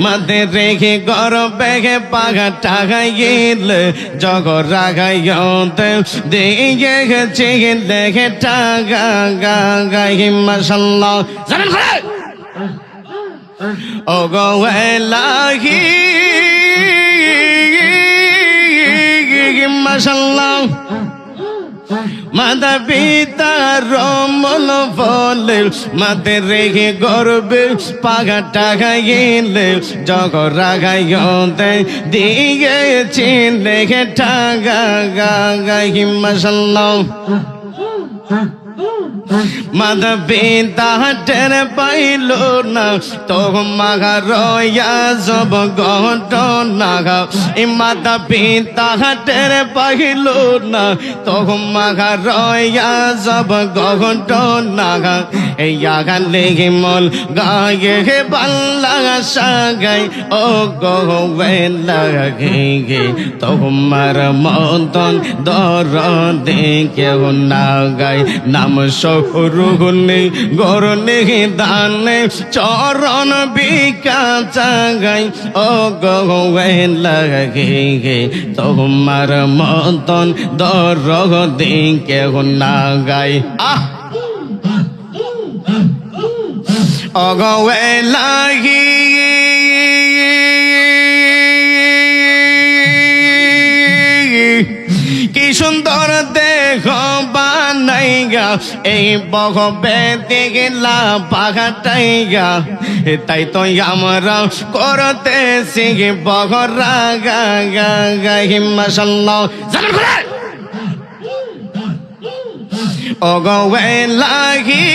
মাতা রেখে গর বেগে পাগা টাগাইল জগ রাগাইতে দিয়ে গেছে দেখে টাগা গা গাই মাসাল্লাহ জানেন করে অগওয়েলাহি মাসাল্লাহ মাতা পিতা রমল বলে, মাতে রেখে গর্বে পাগা টাকা গেলে জগ রাগাইতে দিয়েছি দেখে টাকা গা গাই মাসাল্লাহ মাদা পিতা টের পাইল না তো মাগা রয়া সব ঘটনা এ মাতা পিতা টের পাইল না তো মাগা রয়া সব ঘটনা এই আগা লেগে মল গায়ে হে বাল্লা সাগাই, ও গো লাগে গে তোমার মতন দর দেখে না গাই নাম সরুগুনি গরনে দানে চরণ বিকা চাগাই ও লাগে গে, তোমার মতন দর দেখে না গাই আহ অগওয়ে লাগি কি সুন্দর দেহ বানাইগা এই বহ বেতে গেলা পাখাটাইগা তাই তো আমরা করতে শিখি বহ রাগা গা গা, হিমাশাল্লাহ। জানেন করে অগওয়ে লাগি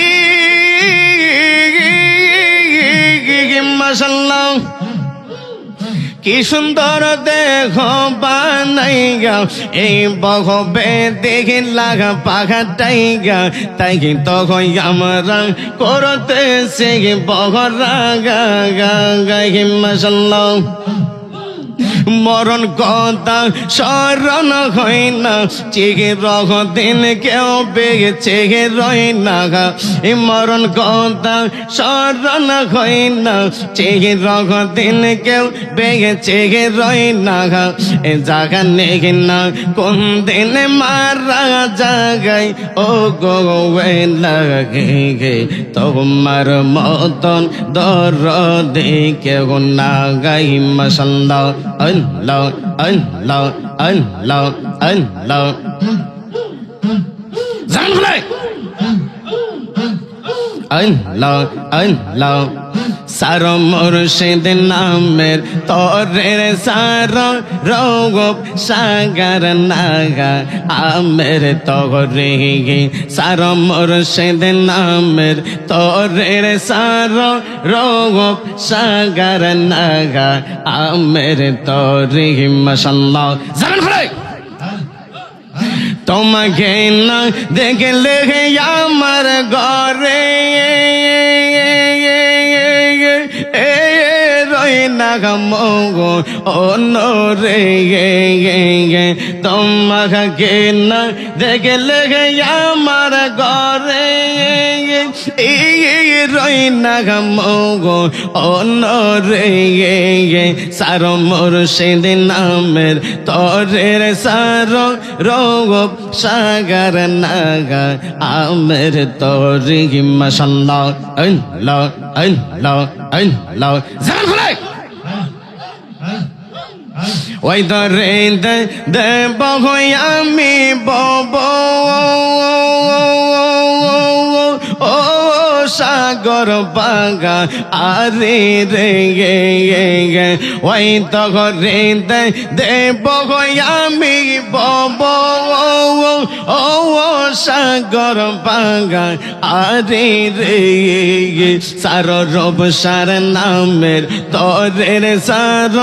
মাসাল্লাহ কি সুন্দর দেহ বানাইগা এই বহবে দেখে লাগা পাখাটাইগা তাই কি তখন আমরা করতে সে বহরা গা গা গাই মাসাল্লাহ মরণ কথা স্মরণ হয় না। চেগে রহ, দিন কেউ বেগে চেগে রয় না। এ মরণ কথা স্মরণ হয় না। চেগে রহ, দিন কেউ বেগে চেগে রয় না। এ জাগা নেগে না, কোন দিন মারা জাগাই। ও গো লাগে তোমার মতন দর দেখে না গাই। মসল্লা আল্লাহ আল্লাহ আল্লাহ আল্লাহ জান বলে আল্লাহ আল্লাহ সার মুর্শিদ নামের তরের সার রৌগপ সাগর নাগা আমের তরে সার মুর্শিদ নামের তরের সার রৌগপ সাগর নাগা আমের তরে মশাল্লাহ ফলে তোমাকে না দেখে দেখলে আমার ঘরে না মগো অন্য রে তোমাকে না দেখলে আমার ঘরে রই না মগো রে সার মুর্শিদ নামের তরের সার রোগ সাগর নাগা আমের তরি আল্লাহ জান খুলে ওই দরে দে দে বহই আমি বব ও সাগর বাগা, আরে রে গে গে গে। ওই তগরে দে দে বহই আমি বব ও সাগর বাগা, আরে রে গে সার রব সার নামের তরের সার,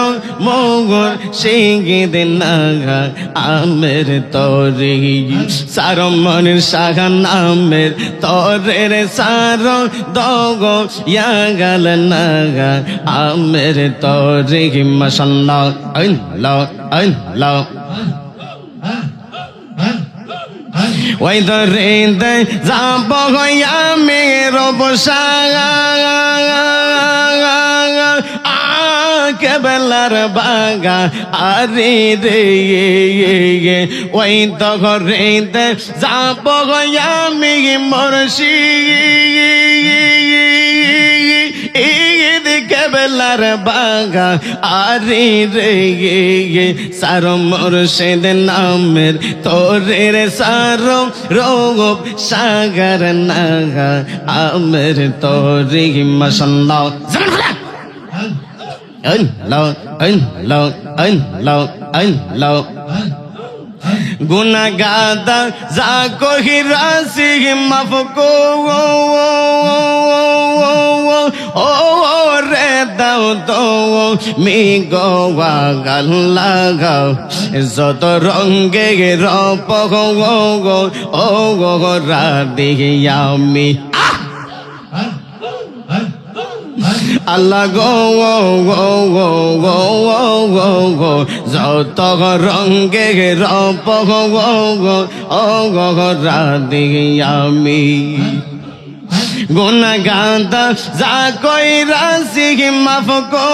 মগর সিঙ্গিদ নাগা, আমের তরে। সার মনের সাগা নামের তরের সার দগ ইয়া গাল নাগা, আমের তরে মশাল্লা আল্লাহ আল্লাহ ওই দরে যাব হইয়া মেরব সাগা কেবলার বাগা আরে রে ওই তো ঘরে যাব আমি ঈদ কেবলার বাগা আরে রে সার মুর্শিদ নামের তোরের সার রোগ সাগর নাগা, আমের তোরে মশাল্লাহ। ঐন লও ঐন লও ঐন লও ঐন লও গুনাগাদা যা কহি রাসি মাফ কো ও ও ও রে দাও তো মি গোয়া গাল লাগাও যত রঙ্গে রপ গো ও গো রা দিয়ামি আল্লাহ গো গো গো গো গো গো গো গো যত রঙ্গে রপ গো গো গো গো রাধে আমি গুনা গান্দা যা কই রাশি, মাফ কো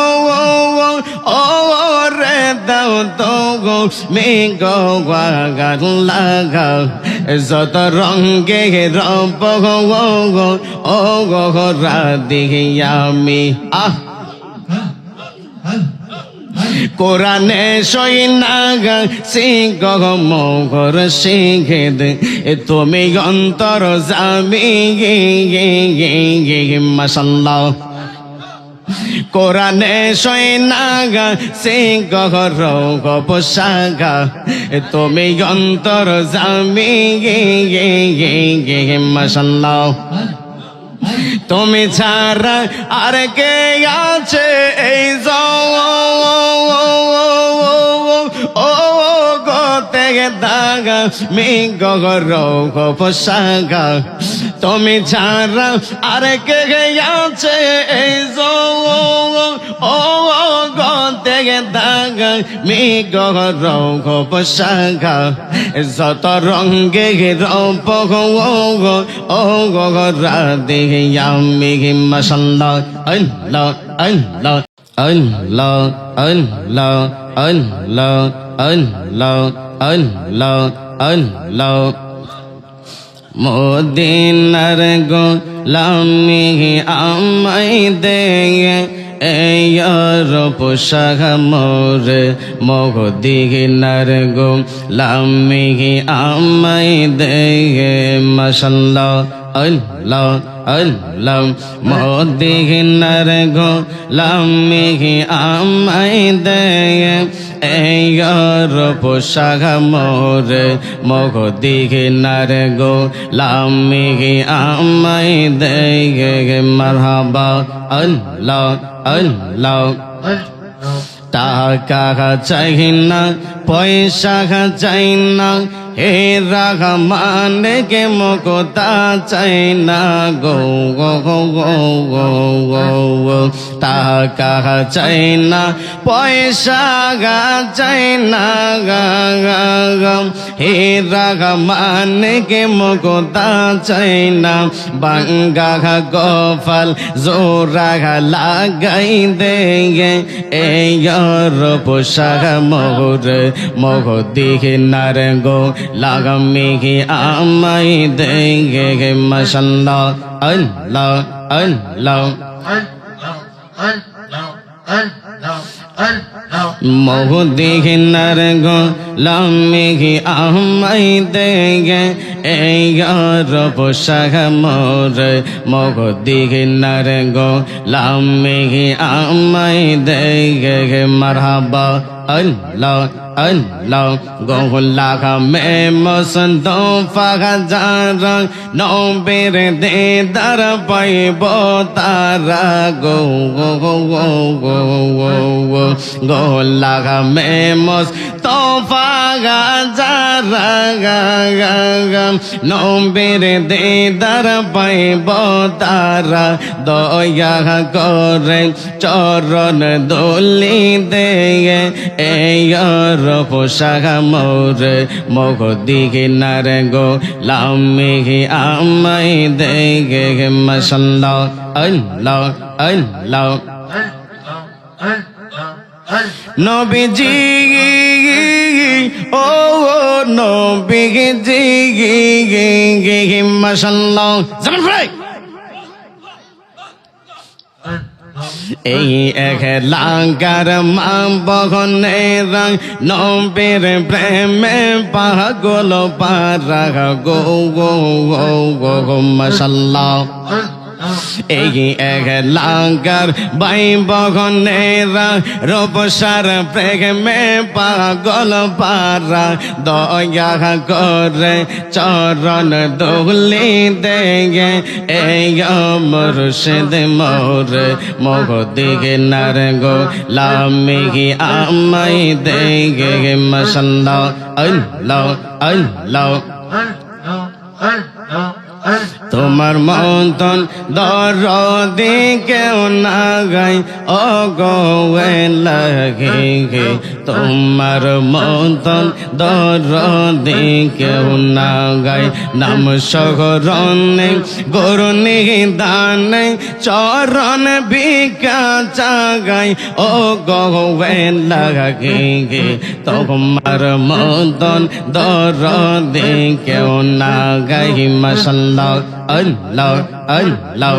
ও রে, দাও তো গো, মে গো গান লাগা যত রঙ্গে রব গো ও, গো গো রাধে আমি আহ! কোরআনে সই নাগা সিংহ মগর সিংহেদ তুমি অন্তর যাবি গে গে গে গে মশাল্লাহ। কোরআনে সই নাগা সিংহ রোগ পোশাগা। তুমি অন্তর যাবি গে গে গে গে, মশাল্লাহ। তুমি ছাড়া আর কে আছে এই ও গতে দাগা, মি গগর পোশাগা তুমি ছাড়া আর কে আছে এই ও গতে দাগা, মি গগর পোশাগা যত রঙ্গে রপ ও গগরা দেহে আমি মশাল্লাহ আল্লাহ আল্লাহ আল্লাহ আল্লাহ আল্লাহ আল্লাহ আল্লাহ আল্লাহ মদিনার গোলামি আমায় দে এরপ সাহ মোর মহদিনার গোলামি আমায় দে মশাল্লাহ আল্লাহ আল্লাহ মোদিগিনার গো লামি আমাই দে এয়ার পোশাক মোর মগ দিগিনার গো লামি আমাই দে মারহাবা আল্লাহ আল্লাহ টাকা চাই না পয়সা চাই না হে রহমান, কে মুকতা চাই না? গো গো গো গো গো গো টাকা চাই না, পয়সা গা চাই না, গা গা গা। হে রহমান, কে মুকতা চাই না? বাঙ্গা গোফল জোরা লাগাই দেগে। এর পোশাক মোর মগ দিকে নার লাগামিহি আমাই দেগে গে মাশাল্লাহ আল্লাহ আল্লাহ মোহদিহি নরগ লামিহি আমাই দেগে এই গরব সাহ মোর মোহদিহি নরগ লামিহি আমাই দেগে মারহাবা আল্লাহ Allah Gohullah me Musandu Fahajar No bir de dar pai bo tara go go go go go go Gohullah me Mus Tofa Gajar No bir de dar pai bo tara Doya kore Choron doli de Eyar পোশাক মোর mug দিকে নার গো লামি আমাই দে মশাল্লাহ আল্লাহ আল্লাহ। নবীজি, ও নবীজি মাশাল্লাহ জামান ভাই! এই এক লাগার মা বহনে রং, নবের প্রেমে পাগল পারা গো গো গো গো, মাশাল্লাহ। এই এক লাঙ্কার বাই বগনেরা রূপসার প্রেমে পাগল পারা, দয়া করে চরণ দোলি দেগে, এই মুর্শিদ মোর মগ দিকে নার গো লামি আমাই দেগে মশাল্লাহ আল্লাহ আল্লাহ। তোমার মতন দিকে ও না গাই ও লাগে তোমার মতন দরদি কেউ না গাই নাম সগরণে গরুনি দানে চরণ বিকা চাগাই ও গো লাগে গে তোমার মতন দরদি কেউ না গাই মশাল্লাহ, আল্লাহ আল্লাহ।